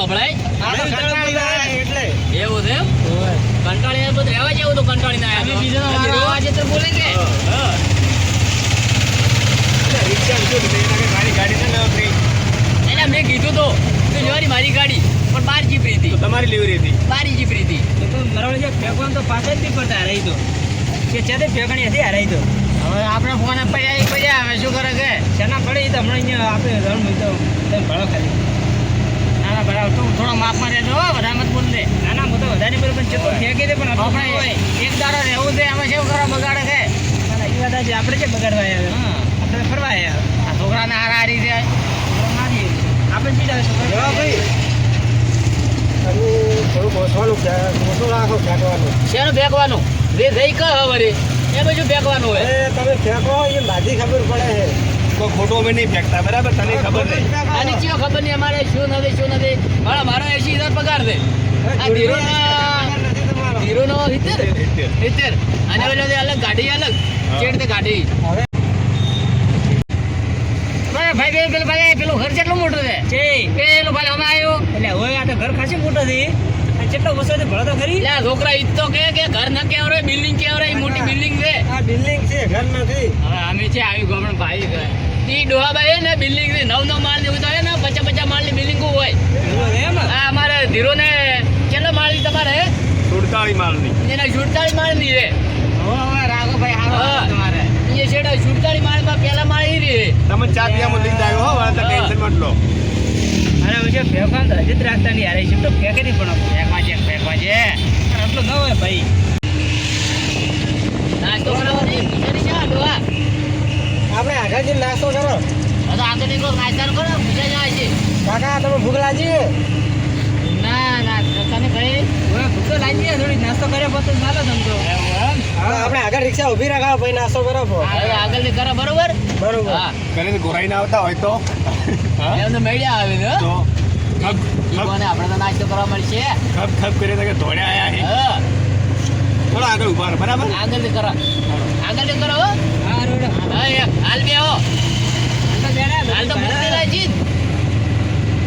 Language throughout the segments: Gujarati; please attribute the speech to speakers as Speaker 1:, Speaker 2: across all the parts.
Speaker 1: તો એટલે.
Speaker 2: એવું છે કંટાળી બધું રહેવા જેવું તો કંટાળી ના તો. બોલે કે.
Speaker 1: મારી ગાડી છે
Speaker 2: એટલે મેં કીધું તો. તું જોવાની મારી ગાડી પણ બાર જીપરી હતી.
Speaker 1: તમારી લેવરી હતી?
Speaker 2: બારી જીપરી હતી.
Speaker 3: એ તો મરવળ છે ફેંકવાનું તો પાછળ જ નહીં પડતા હરાઈ તો. કે છે તે ફેંકણી હતી હરાઈ તો.
Speaker 2: હવે આપણે ફોન પૈયા પૈયા હવે શું કરે કે?
Speaker 3: શેના પડે તો હમણાં અહીંયા આપણે રણ મૂક્યો તમે ખાલી.
Speaker 2: બરાબર તું થોડો માપમાં રહેજો હો બધા મત બોલ દે.
Speaker 3: ના ના હું તો વધારે નહીં પણ ફેંકે છે પણ આપણે
Speaker 2: એક દાડો રહેવું છે આમાં શું કરવા બગાડે છે?
Speaker 3: એ વાત છે આપણે જે બગાડવા આવ્યા?
Speaker 2: હા.
Speaker 3: આપણે ફરવા આવ્યા.
Speaker 2: આ છોકરાને હારા હારી છે.
Speaker 3: આપણે શી જાય છોકરા
Speaker 1: ભાઈ. થોડું મોસવાનું મોસું રાખો ફેંકવાનું.
Speaker 2: શેનું ફેંકવાનું? જે જઈ કહ વળી એ બાજુ ફેંકવાનું હોય.
Speaker 1: એ તમે ફેંકો એ માજી ખબર પડે છે. કોઈ ખોટો અમે નહીં ફેંકતા બરાબર? તને ખબર નહીં?
Speaker 2: આની ખબર નહીં અમારે શું નથી શું નથી. મારા મારો એસી હજાર પગાર છે આ ધીરો ધીરો નો સિત્તેર સિત્તેર અને ઓલો અલગ ગાડી અલગ. ચેડ ગાડી? ભાઈ ભાઈ પેલું ભાઈ પેલું ઘર કેટલું મોટું છે?
Speaker 3: છે
Speaker 2: પેલું ભાઈ અમે આવ્યો
Speaker 3: એટલે હવે આ તો ઘર ખાસી મોટું છે. કેટલો ભણો તો ખરી.
Speaker 2: લા છોકરા ઈ તો કે કે ઘર ન કેવરે બિલ્ડિંગ કેવરે મોટી બિલ્ડિંગ છે.
Speaker 1: આ બિલ્ડિંગ છે ઘર નથી.
Speaker 2: હવે અમે છે આવી ગમણ ભાઈ ઘર ઈ ડોહાબાઈ હે ને બિલ્ડિંગ નવ નવ માળ જેવું ને પચાસ પચાસ માળની બિલ્ડિંગ હોય. આ અમારે ધીરો ને કેટલા માળની તમારે?
Speaker 1: સુડતાળી માલની
Speaker 2: એના સુડતાળી
Speaker 3: તમારે.
Speaker 2: છેડા સુડતાળી માળમાં પહેલા માળ ઈ રહી.
Speaker 1: તમે ચા પીવામાં લઈને આવ્યો હો વાળા ટેન્શન મત લો.
Speaker 3: અરે પછી ફેંકવાનું તો હજી જ રાખતા નહીં. હારે છે તો ફેંકે નહીં પણ
Speaker 2: ફેંકવા છે ફેંકવા છે.
Speaker 3: પણ આટલું ન હોય ભાઈ.
Speaker 2: નાસ્તો કરાવો ને પૂછારી છે
Speaker 1: આપણે આગળથી નાસ્તો કરો.
Speaker 2: તો આગળ નીકળો નાસ્તા કરો પૂછા જાય છે.
Speaker 1: કાકા તમે ભૂખ લાગી
Speaker 2: ના ના તને
Speaker 3: હવે ભૂખ તો લાગી જાય થોડી નાસ્તો કર્યો પછી ચાલો તમ તો.
Speaker 1: આપણે આગળ રિક્ષા ઊભી રાખાવો પછી નાસ્તો કરો છો.
Speaker 2: આગળની કરો બરોબર?
Speaker 1: બરોબર.
Speaker 2: હા.
Speaker 1: ઘરે ગોરાઈ ના આવતા હોય તો.
Speaker 2: એમને મળ્યા આવે ને
Speaker 1: તો
Speaker 2: આપણે તો નાસ્તો કરવા મળશે.
Speaker 1: ખપ ખપ કરી તો કે ધોળ્યા આયા હે. થોડો આગળ ઊભા બરાબર?
Speaker 2: આગળની કરો. આગળ કરો હાલ બે હો હાલ તો ભૂખ લાગી.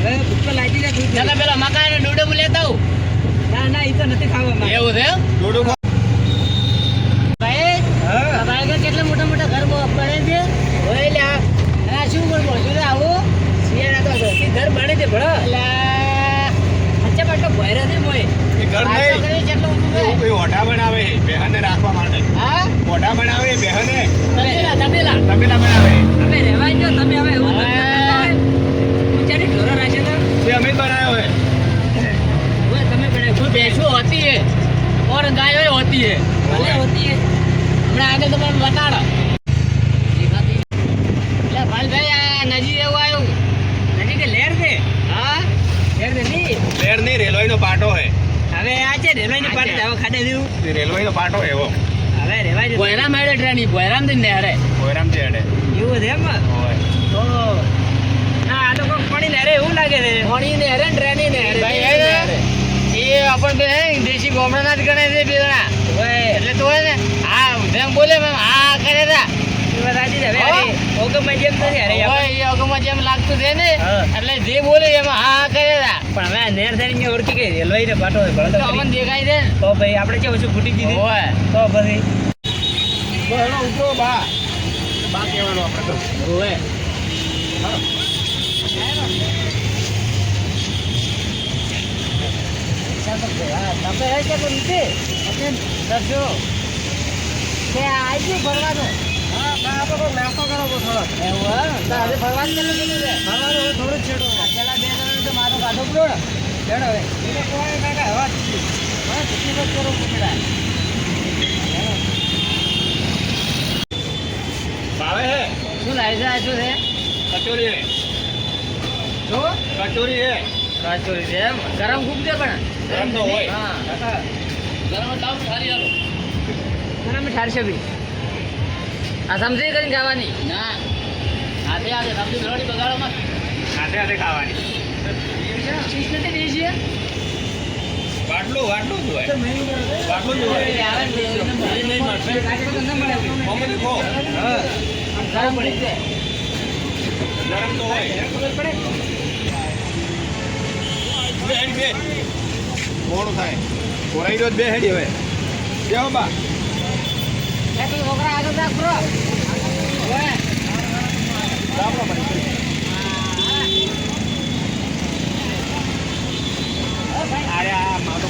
Speaker 3: ભૂખ તો લાગી જાય
Speaker 2: પેલા મકાન ને ડૂડો લેતા
Speaker 3: ના ના એ તો નથી ખાવા.
Speaker 2: એવું છે?
Speaker 1: થોડું ખા.
Speaker 2: ભાઈ
Speaker 3: હા
Speaker 2: ભાઈ કે કેટલા મોટા મોટા ઘર બ- બને છે હોય લ્યા આ શું બોલ બોલ શું આવું શિયાળા તો ઘરથી ઘર બને છે ભણો અચ્છા પાટલો ભયરા છે મોય
Speaker 1: એ ઘર નહીં. ઓઢા બનાવે બહેન રાખવા માટે. ઓઢા બનાવે બહેન
Speaker 2: તબેલા
Speaker 1: બનાવે.
Speaker 3: તમે તમે હવે એવું
Speaker 1: અમે બનાવ્યો
Speaker 3: તમે બનાવ્યો
Speaker 2: ભેંસો હોતી હે ઓર ગાય હોતી હે
Speaker 3: ભલે હોતી હે
Speaker 2: હમણાં આગળ તમને બતાડો.
Speaker 1: રેલવેની
Speaker 3: આ પાટી. હવે ખાડે દેવું
Speaker 1: એ રેલવેનો પાટો એવો.
Speaker 3: હવે રેવાય ભોયરામ
Speaker 2: ભોયરા મેળે ટ્રેની ભોયરામથી નેહરે.
Speaker 1: ભોયરામથી અડે
Speaker 3: એવું છે એમ?
Speaker 1: હોય.
Speaker 3: તો ના આ લોકો પાણી નહેરે એવું લાગે છે.
Speaker 2: પાણી નેહરે ને ટ્રેની નેહરે.
Speaker 3: ભાઈ,
Speaker 2: બે એ આપણ બે દેશી ગોમડા જ ગણે છે
Speaker 3: હવે
Speaker 2: એટલે તો હે ને હા જેમ બોલે મેમ હા કરે તા.
Speaker 3: એ વાત સાચી છે. હવે ઓગમમાં જેમ
Speaker 2: જેમ લાગતું છે ને એટલે જે બોલે એમાં હા કરે તા
Speaker 3: પણ હવે નેર થઈને અહીંયા ઓળખી ગઈ રેલવે ને પાટો
Speaker 2: તો અમને દેખાય છે ને?
Speaker 3: તો ભાઈ આપણે કેવું ઓછું ફૂટી દીધી
Speaker 2: હોય
Speaker 3: તો પછી
Speaker 1: બહેનો ઊભો બા. બા કહેવાનો આપણે તો.
Speaker 2: હોય તમે હે કે નીચે? કે આજુ
Speaker 1: કોઈ નાસ્તો કરો તો થોડો
Speaker 2: એવું તો આજે ફરવાનું
Speaker 1: હવે થોડું જ છેડો
Speaker 2: પેલા બે જણ તો મારો કાઢો પડ્યો
Speaker 3: ચડો
Speaker 2: પૂછડા
Speaker 1: ભાવે હે.
Speaker 2: શું લાગે છે શું છે
Speaker 1: કચોરી હે
Speaker 2: શું
Speaker 1: હે
Speaker 2: કાચોરી છે એમ ગરમ ખૂબ છે પણ
Speaker 1: ગરમ તો હોય.
Speaker 2: હા ગરમ લાવ સારી હાલો
Speaker 3: અમે ઠારશે બી
Speaker 2: આ સમજી કરીને ખાવાની? ના. હાથે હાથે સમજી મેળવણી બગાડો મત
Speaker 1: હાથે હાથે ખાવાની. વાટલું જ હોય.
Speaker 3: હા.
Speaker 2: ગરમ પડી
Speaker 4: ગરમ તો
Speaker 2: ખબર પડે?
Speaker 4: મોડું થાય. કોરાઈ દો બે હેડી હવે. કેવો બા.
Speaker 2: આગળ રાખ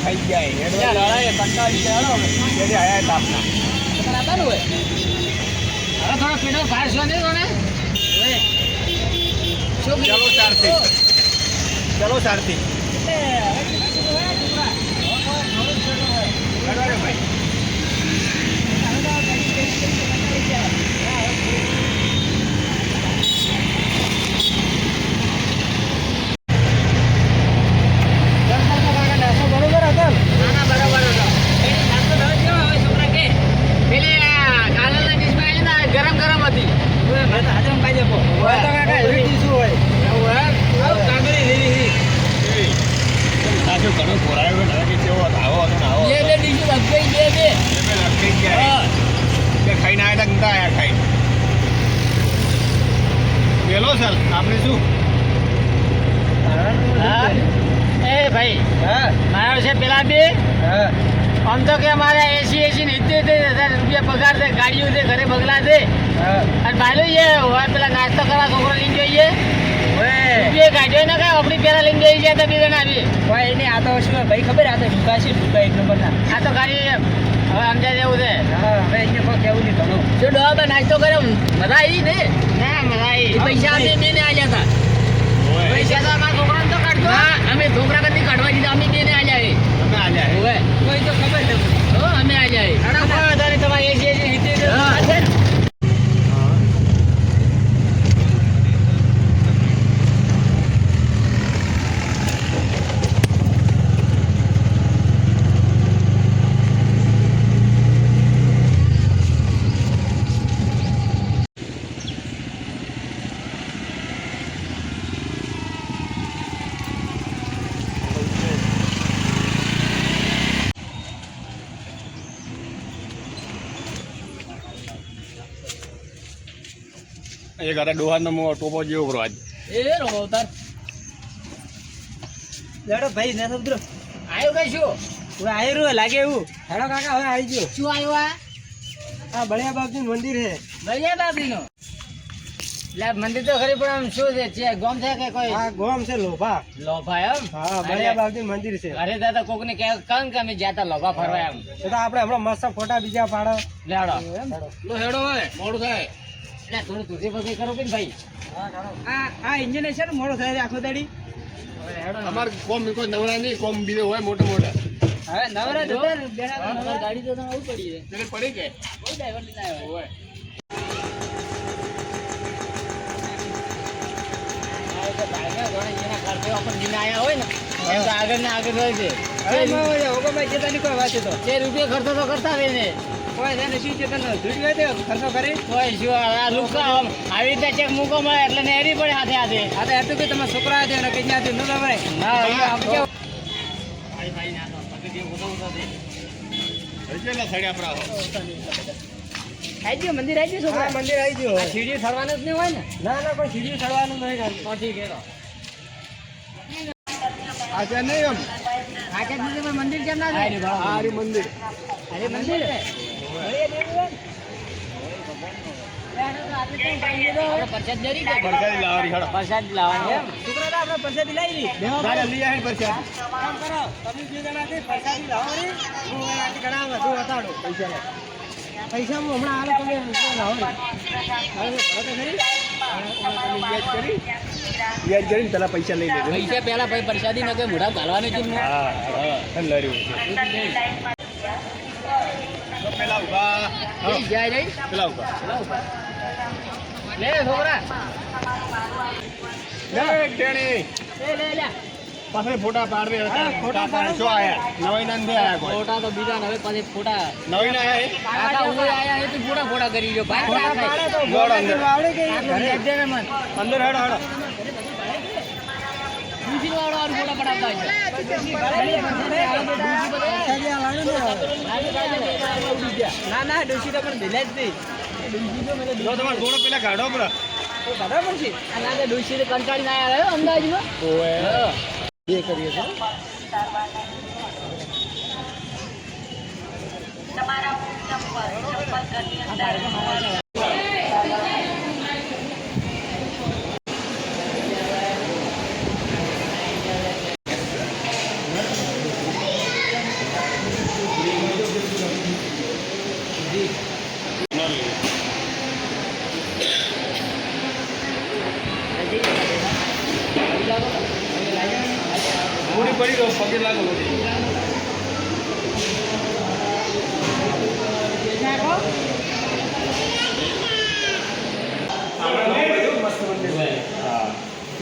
Speaker 4: ખાઈ જાય. લડાય કંટાળી ગયા હવે આયા તાપના
Speaker 2: તમારે હોય હવે થોડો પીડો છો નહીં શું
Speaker 4: ચલો
Speaker 2: કીધું?
Speaker 4: ચલો, ચારથી હેડો રે ભાઈ બરોબર હતા
Speaker 2: ના, ના, બરોબર હતો. એ નાસ્તો થયો જ કેવો હવે છોકરા કે? પેલી આ કાજલના ડીશમાં આવી ને, ગરમ ગરમ હતી. હવે મેં તો હાજર ખાઈ જપો.
Speaker 4: હોય તો કાકા એવી ડીશ હોય
Speaker 2: એવું હે? આવું કાંગરી લીલી હતી.
Speaker 4: સાચું ઘણું ખોરાયો કે નરકી જેવો હતો, આવો હતો ને આવો
Speaker 2: બે
Speaker 4: હતો.
Speaker 2: બે ડીશો લપકાઈ, બે બે.
Speaker 4: બે લટકાઈ ગયા
Speaker 2: હા.
Speaker 4: બે ખાઈને આયા તા ગંદા આયા ખાઈ પેલો સર આપણે શું
Speaker 2: હા? એ ભાઈ
Speaker 4: હા
Speaker 2: મારો છે પેલા બે
Speaker 4: હા
Speaker 2: આમ તો કે મારે એસી એસી ને ઇત્તેર હજાર રૂપિયા પગાર છે ગાડીઓ
Speaker 4: હા.
Speaker 2: અને ભાઈલો એ હોય પેલા નાસ્તો કરવા છોકરો લઈને જઈએ. બે ગાડીઓ ના કાંઈ આપણી પેલા લઈને જઈ ગયા તા બે જણા આવી.
Speaker 3: ભાઈ એને આ તો શું ભાઈ ખબર આ તો ઢુકા છે ઢુકા એક નંબરના.
Speaker 2: આ તો ગાડી હવે સમજાય જેવું છે.
Speaker 3: હવે એને કોઈ કેવું નહીં ઘણું
Speaker 2: જો બા નાસ્તો કર્યો મજા આવી ને? ના મજા આવી. પૈસા અમે બે ને આલ્યા હતા પૈસા તો અમારા છોકરાને તો કાઢતો હા અમે છોકરા કદી કાઢવા દીધા અમે બે ને આલ્યા એ?
Speaker 4: તમે આલ્યા હે.
Speaker 2: હવે
Speaker 3: કોઈ તો ખબર
Speaker 2: હો અમે આલ્યા એ.
Speaker 3: તમારે એસી એસી સિત્તેર
Speaker 2: હા.
Speaker 4: હતા ડોહાનો મો ટોપો જેવો કરો આજ.
Speaker 2: એ રો અવતાર.
Speaker 3: લેડો ભાઈ ને સમજો
Speaker 2: આયો કઈ શું
Speaker 3: હું આયો રહ્યું લાગે એવું. હેડો કાકા હવે આવી ગયો.
Speaker 2: શું આયો આ?
Speaker 3: આ બળિયા બાપજી મંદિર છે.
Speaker 2: ભૈયા બાપરીનો લે મંદિર તો ખરી પણ આમ શું છે? છે ગોમ છે કે કોઈ?
Speaker 3: આ ગોમ છે લોભા.
Speaker 2: લોભા એમ?
Speaker 3: હા બળિયા બાપજી મંદિર છે.
Speaker 2: અરે દાદા કોક ને કહે કે અમે જાતા લોભા ફરવા એમ?
Speaker 3: તો આપણે હમણાં મસ્ત ફોટા બીજા પાડો.
Speaker 2: લેડો.
Speaker 3: હેડો.
Speaker 2: લો હેડો હવે મોડું થાય. એટલે થોડું તુજી પગે કરો કે ભાઈ?
Speaker 3: આ આ ઇન્જિન છે ને મોડો થાય આખો દાડી.
Speaker 2: હવે હેડો ને.
Speaker 4: અમાર કોમ કોઈ નવરા નહીં કોમ બીજો હોય મોટા મોટા.
Speaker 3: હવે નવરા
Speaker 2: જો,
Speaker 3: બેડા તો
Speaker 2: ગાડી તો આવું પડી છે.
Speaker 4: પડી કે?
Speaker 2: કોઈ ડ્રાઈવર લઈને આવ્યો. હોય. આગળ ને આગળ રહે છે. રૂપિયા ખર્ચો તો કરતા રહે ને.
Speaker 3: કોઈ છે ને શું છે તને ધૂળ ગયો ખર્ચો કરી.
Speaker 2: કોઈ શું આ લુકા આમ આવી રીતે ચેક મૂકો મળે એટલે નેરી પડે હાથે હાથે.
Speaker 3: આ હતું કે તમારા છોકરા એને કઈ ન
Speaker 2: ના આમ કેવું? ગયું મંદિર ગયું છોકરા?
Speaker 3: મંદિર આવી ગયું.
Speaker 2: આ સીડી થરવાનું જ નહીં હોય ને?
Speaker 3: ના ના કોઈ સીડીઓ ચડવાનું નહીં
Speaker 2: ઠીક હેડો
Speaker 4: નહીં એમ?
Speaker 2: આ કે મંદિર મંદિર કેમ ના
Speaker 4: આ રહ્યું મંદિર.
Speaker 2: અરે મંદિર
Speaker 3: પૈસા હું હમણાં હાલ તમે?
Speaker 4: યાદ કરીને પેલા પૈસા લઈ લેજો
Speaker 2: પૈસા પેલા ભાઈ પ્રસાદી નકે મોઢા ગાલવાની છે.
Speaker 4: હા એમ લડ્યું પેલા
Speaker 2: ઊભા જાય રહી
Speaker 4: પેલા ઊભા
Speaker 2: લે છોકરા.
Speaker 4: લે ટેણી
Speaker 2: લે લે લે.
Speaker 4: પાછળ ફોટા પાડવે
Speaker 3: હા, ફોટા પાડો.
Speaker 4: શું આયા. નવી નંદ આયા કોઈ.
Speaker 2: ફોટા તો બીજા ને હવે પછી ફોટા.
Speaker 4: નવી ના આયા
Speaker 2: ઉભે આયા એ તો ફોટા ફોટા કરી જો ભાઈ.
Speaker 3: ફોટા પાડે તો
Speaker 4: ગોળ અંદર.
Speaker 3: આવડે કે
Speaker 2: ઘરે.
Speaker 3: ઘરે?
Speaker 2: એકજણ મન.
Speaker 4: અંદર હેડો હેડો.
Speaker 2: દૂધી વાળો આ ફોટા પડાવતા છે.
Speaker 3: ને. ના ના ડોશી તો પણ દિલે જ નહીં.
Speaker 4: તમારે થોડો પેલા ગાડો પર
Speaker 2: બરાબર છે આ લાગે ડોશી કંટાળી ના આવ્યો અંદાજમાં.
Speaker 3: બે કરીએ છીએ.
Speaker 4: પૂરી પડી ગયો પગે લાગો બધી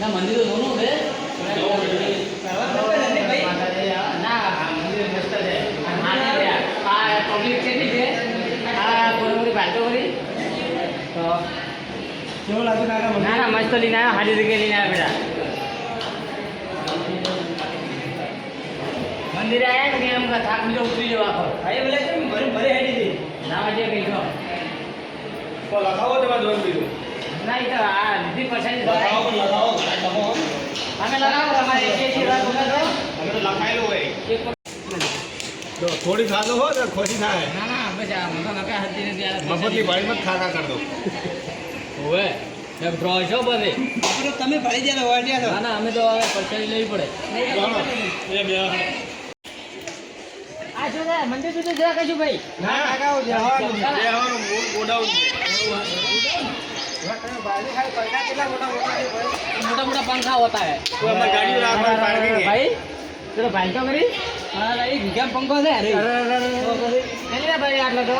Speaker 2: ના મંદિર તો જોનું છે ના ના ના મસ્ત લઈને આવ્યા હારી જગ્યાએ લઈને આવ્યા બેટા. મંદિરે આવ્યા ને એમ કે થાક બીજો ઉતરી જવા આખો.
Speaker 4: ભાઈ બોલે છે ભરે ભરે હેડી દે
Speaker 2: ના મજા કઈ છો
Speaker 4: તો લખાવો તમારે જોઈ બીજું.
Speaker 2: ના એ તો આ લીધી પછાડી
Speaker 4: લખાવો પણ લખાવો લખાવો
Speaker 2: અમે લગાવો અમારે એક એક વાર બોલે તો
Speaker 4: અમે તો લખાયેલું હોય. તો થોડી ખાધો હો તો ખોટી થાય.
Speaker 2: ના ના અમે જા મને નકા હતી ને ત્યારે
Speaker 4: મફતની ભાડીમાં જ ખાખા કર દો
Speaker 2: ઓવે એ ડ્રો છો બધે.
Speaker 4: તમે ભરી ગયા વાટ્યા
Speaker 2: ના ના અમે તો હવે પછી લેવી પડે.
Speaker 4: એ બે.
Speaker 2: આ શું ને મંદિર સુધી જરા કશું ભાઈ.
Speaker 4: ના. કાકા જવાનું જવાનું ગોડાઉન
Speaker 2: મોટા મોટા પંખા હોતા હે. ભાઈ ચલો ભાઈ તો કરી. હા એ વિજ્ઞાન પંખો છે અરે કેટલી ભાઈ આટલો તો.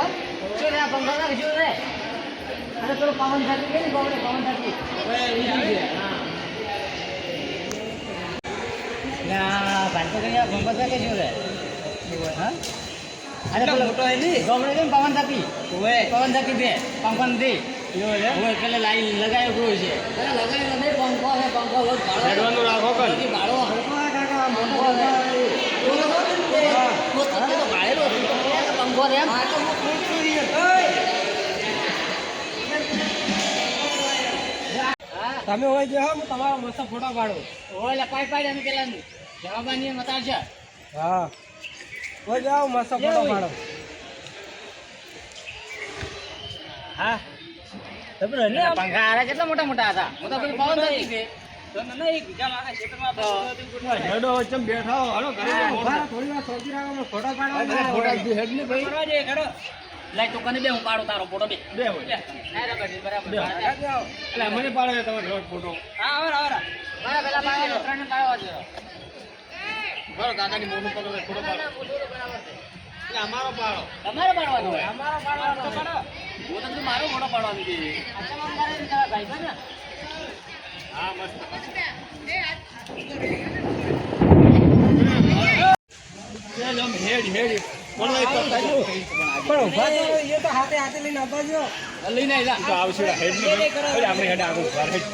Speaker 2: શું આ પંખો છે શું છે અરે પેલો પવન થતી કે પવન પવન થતી હા. ભાઈ તો કઈ પંખો છે કે શું છે હા? અરે મોટો હે ની? ગમણે કેમ પવન થતી ઓએ. પવન થતી બે પંખો નથી. પેલે લાઈન લગાયો કોઈ છે? અરે નહીં પંખો છે પંખો ભાડો
Speaker 4: રાખો
Speaker 2: કાકા પંખો રે
Speaker 4: તમે હોય જે હો તમારો મસ્ત ફોટો પાડું.
Speaker 2: ઓલે પાઈ પાડી અમે પેલા જવાબાની મતાર છે.
Speaker 4: હા. હોય જાઓ મસ્ત ફોટો પાડો.
Speaker 2: હા. પંખા આરા કેટલા મોટા મોટા હતા? હું તો પેલું પવન થતી છે
Speaker 4: હેડો વચ્ચે બેઠા હો? હાલો ઘરે જઈએ.
Speaker 3: થોડી વાર સોચી રાખો ફોટો
Speaker 4: અરે
Speaker 3: પાડવા
Speaker 4: ફોટા જે હેડ ને ભાઈ.
Speaker 2: લાઈ તો કને બે હું પાડું તારો ફોટો
Speaker 4: પાડે અમારો પાડો.
Speaker 2: તમારે પાડવાનો હોય. અમારો પાડવાનો પાડો. હું તો મારો ફોટો પાડવાનો છે.
Speaker 4: હા મસ્ત હેડ હેડ.
Speaker 3: હાથે હાથે લઈને આવતા
Speaker 2: લઈને
Speaker 4: તો આવશે હેડ ને ભાઈ આપણે હેડ આગળ ઊભા હેડ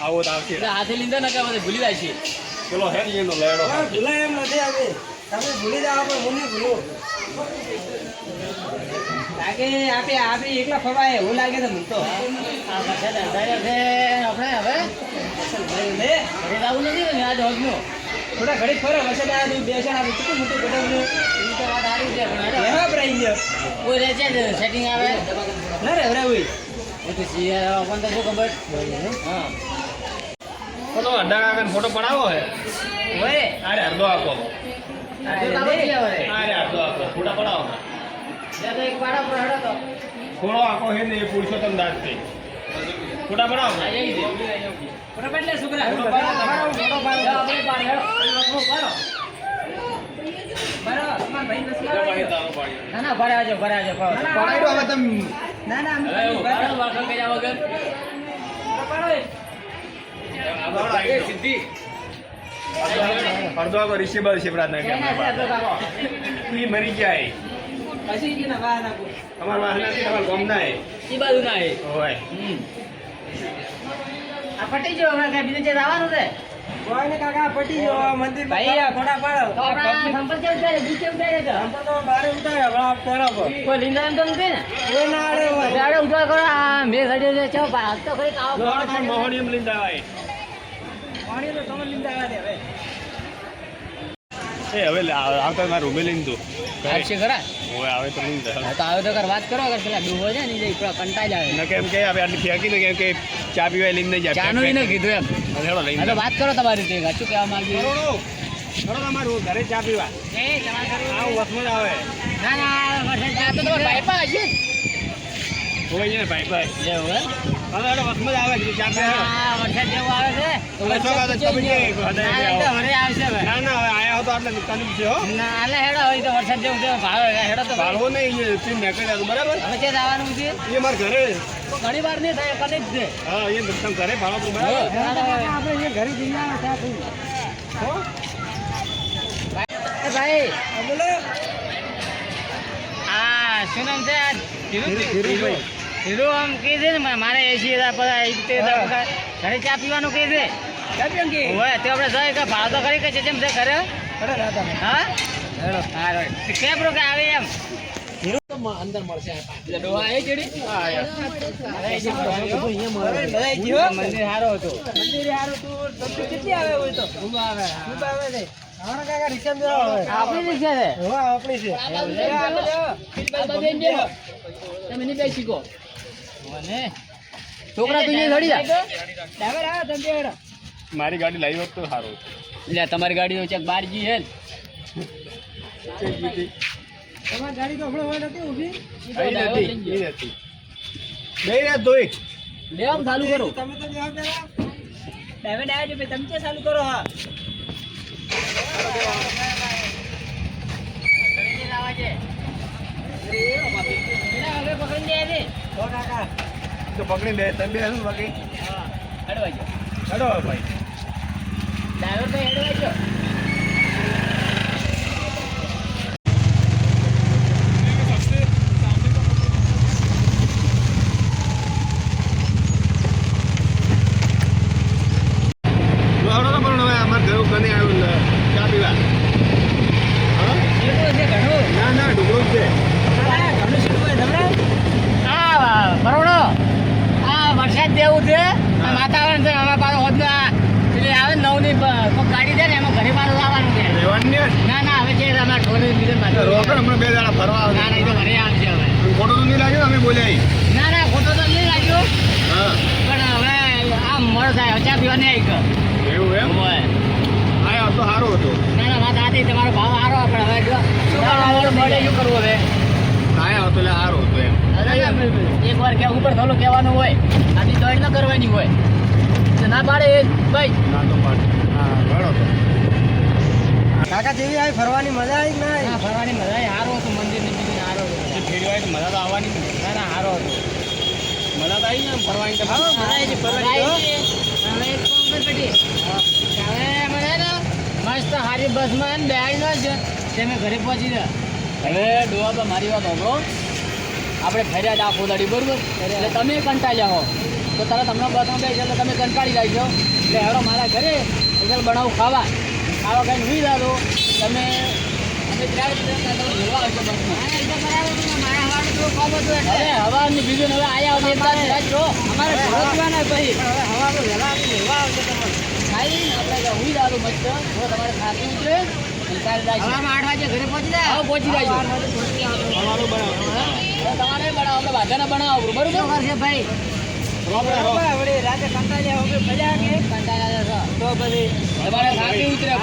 Speaker 4: આવો તો આવશે.
Speaker 2: એટલે હાથે લીધા ના કે ભૂલી જાય છે
Speaker 4: ચલો હેડ. એનો લેડો
Speaker 3: એમ નથી આવે તમે ભૂલી જાઓ પણ હું નહીં ભૂલું લાગે આપે આપે એકલા ફરવાય એવું લાગે છે મૂકતો તો.
Speaker 2: આ પછી છે આપણે હવે? ઘરે નથી ને આજ હોજનું.
Speaker 3: થોડા ઘડી ફરે વસેટ આ બે જણા આપણે કેટલું મોટું ગોડાઉન
Speaker 2: એ તો વાત સારી છે પણ હેડો.
Speaker 3: એમાં ગયો.
Speaker 2: કોઈ રહે છે સેટિંગ આવે.
Speaker 3: ના રે હવે હોય.
Speaker 2: એ તો આપણને તો શું ખબર? હા.
Speaker 4: તો અડ્ડા કાકાને ફોટો પડાવો હે.
Speaker 2: ઓય.
Speaker 4: અરે અડધો આપો.
Speaker 2: જ જા
Speaker 4: થોડો આખો હે ને એ પુરુષોત્તમ દાસ છે. ફોટા પડાવો.
Speaker 3: ફોટો પાડો, ફોટો પાડો.
Speaker 2: આપણે પાડ પાડો? ના ના ભરે આવજો ભરે આવજો પાડો.
Speaker 4: હવે તમે
Speaker 3: ના ના અમે
Speaker 2: હવે ઊભા રહો, વાંકો કર્યા વગર. પાડો. એ. એ
Speaker 4: અડધો આપો રિશેબલ છે પ્રાર્થના કે
Speaker 2: છે તો.
Speaker 4: ઈ મરી જાય. એ
Speaker 3: પછી કે ના બહાર નાખો
Speaker 4: અમાર વાહના થી તમાર ગામ ના એ.
Speaker 2: બાજુ ના એ.
Speaker 4: હોય
Speaker 2: આ પટી જો હવે કઈ બીજે જવાનું છે?
Speaker 3: કોઈ ને કાકા પટી ગયો. મંદિર
Speaker 2: ભાઈ,
Speaker 3: ખોટા પાડો
Speaker 2: તો આપણા થાય? બીજ ઉતારે છે?
Speaker 3: તો બારે ઉતારે હમણાં આપ પર.
Speaker 2: કોઈ લીંડા એમ તો નથી ને?
Speaker 3: કોઈ ના આડે હોય.
Speaker 2: ગાડે ઉઠવા કરો, આ મેં સડ્યો છે, ચો, ભાગ તો ખરી કાવો. ખાવા ખાવા.
Speaker 3: પાણી તો તમે લીંદા આવ્યા હવે.
Speaker 4: એ હવે આવતા મારે રૂમે લઈને તું.
Speaker 2: આવશે ખરા?
Speaker 4: હવે આવે તો લઈને
Speaker 2: તો આવે તો કર વાત કરો અગર પેલા ડૂબો છે ને એ પેલા કંટાળ આવે
Speaker 4: ન કેમ કે હવે આટલી ફેંકી ને કેમ કે ચા પીવા લઈને નહીં જાય
Speaker 2: ચાનું એને કીધું એમ.
Speaker 4: હેડો લઈને.
Speaker 2: તો વાત કરો તમારી રીતે શું કહેવા માંગી
Speaker 4: તમારું ઘરે ચા પીવા. આવું વસમાં આવે.
Speaker 2: ના ના ચા તો તમારે હશે જ.
Speaker 4: હોય ને ભાઈ ભાઈ?
Speaker 2: એવું?
Speaker 4: હવે આવે છે ચા
Speaker 2: વરસાદ જેવો આવે છે.
Speaker 4: હવે શું વાત છે? તમે કે હૃદય
Speaker 2: ના, એ તો હવે આવશે
Speaker 4: ના ના હવે આયા હો તો આટલે દુકાન છે હો.
Speaker 2: ના, આલે હેડો હવે તો વરસાદ જેવું છે ભાવે હેડો તો
Speaker 4: ભાડવો નહીં તું નીકળી બરાબર.
Speaker 2: હવે છે આવવાનું છે?
Speaker 4: એ મારા ઘરે.
Speaker 2: ઘણી વાર નહીં થાય કદી જ છે.
Speaker 4: હા એ તમે ઘરે ભાડો તું બરાબર.
Speaker 3: આપણે અહીંયા ઘરે જઈને
Speaker 2: ભાઈ.
Speaker 3: આ બોલો.
Speaker 2: આ શું નામ છે?
Speaker 3: ધીરુભાઈ.
Speaker 2: ધીરુ આમ કહે છે ને મારે એસી હજાર પગાર, સિત્તેર હજાર. ઘરે ચા પીવાનું કહે છે. હોય તો આપણે જાય કે ભાવ તો ખરી કે છે જેમ
Speaker 3: તે કરે
Speaker 2: હા? કેમ રોકે આવે એમ. અંદર મળશે ડોહા એ ચડી અરે, એ જે
Speaker 3: બધા જીવો
Speaker 2: મંદિર સારો હતો.
Speaker 3: મંદિર હારું તું કેટલી આવે હોય તો?
Speaker 2: ખૂબ આવે
Speaker 3: ખૂબ આવે કાકા રિક્ષા
Speaker 2: આપણી રિક્ષા છે.
Speaker 3: આપણી છે.
Speaker 2: તમે નહીં બેસી શીખો છોકરા તું
Speaker 3: લડી
Speaker 4: મારી ગાડી લાવી હોત તો સારું
Speaker 2: એટલે તમારી ગાડી ચેક બાર જી હે ને.
Speaker 3: તમારી ગાડી તો હમણાં નથી ઊભી
Speaker 4: નથી બે રાત ધોઈ
Speaker 2: લે આમ ચાલુ કરો
Speaker 3: તમે તો જવાબ દેવા ડ્રાઈવર ભાઈ તમે ક્યાં ચાલુ કરો હા તો
Speaker 4: પકડી લે તમે બે શું બાકી હેડો ભાઈ. જો હેડો તો પણ હવે અમારે ઘરે કને આવ્યું લે, ચા પીવા હા? ના ના ઢોકળું જ છે
Speaker 3: ઘણું શું હોય તમને
Speaker 2: આ બરોડો આ વરસાદ જેવું છે આ વાતાવરણ છે હવે પાછો હોદનો આ પેલી આવે ને નવની બ- કોક ગાડી દે ને એમાં ઘરે પાછું લાવવાનું છે.
Speaker 4: ને
Speaker 2: ના ના હવે છે અમારે ઢોલે
Speaker 4: હમણાં બે દાડા ફરવા
Speaker 2: ના ના એ તો ઘરે આવશે હવે.
Speaker 4: ખોટું તો નહીં લાગ્યો અમે બોલ્યા
Speaker 2: ના ના ખોટો તો નહીં લાગ્યો.
Speaker 4: હા.
Speaker 2: પણ હવે આમ મોડો થાય ચા પીવા નહીં આવી
Speaker 4: એવું એમ?
Speaker 2: હોય.
Speaker 4: હા આ તો સારું હતું.
Speaker 2: ના ના વાત આથી તમારો ભાવ સારો આપણે હવે જો મળે શું કરવું હવે?
Speaker 4: આયા હતો એટલે સારું હતું એમ.
Speaker 2: એક વાર કે ઉપર થોડું કહેવાનું હોય. આથી દોડ ન કરવાની હોય. ના પાડે ભાઈ.
Speaker 4: ના તો પાડ.
Speaker 3: કાકા જેવી આવી ફરવાની મજા આવી કે ના
Speaker 2: ના ફરવાની મજા આવી. સારું હતું મંદિર ને બીજું હતું.
Speaker 4: મજા તો આવવાની ને.
Speaker 2: ના સારું હતું.
Speaker 4: મજા તો આવી ને ફરવાની
Speaker 3: હા, મજા આવી ફરવાની
Speaker 2: હવે એક કર બેટી. હવે મને મસ્ત હારી બસમાં એમ બેહાડીને જ મેં ઘરે પહોંચી ગયા. હવે ડોવા પર મારી વાત સાંભળો. આપણે ફર્યા જ આખો દાડી બરોબર એટલે તમે કંટાળ્યા હો. તો તારા તમને બસમાં બેસી એટલે તમે કંટાળી જાય છો. એટલે હેડો મારા ઘરે. એટલે બનાવું ખાવા. ખાવા કંઈ નહીં જાઓ તમે અમે તમે હવાની બીજું હવે આયા હોય એક તાસ રાત રહો. અમારે પહોંચવાના પછી.
Speaker 3: હવે વહેલા આવી લેવા આવશે તમારે.
Speaker 2: ખાઈ આપણે તો હુઈ મસ્ત. તમારે ખાતી ઉતરે.
Speaker 4: તમારું બનાવો
Speaker 2: બરોબર? છે ભાઈ? તમારે ઉતરે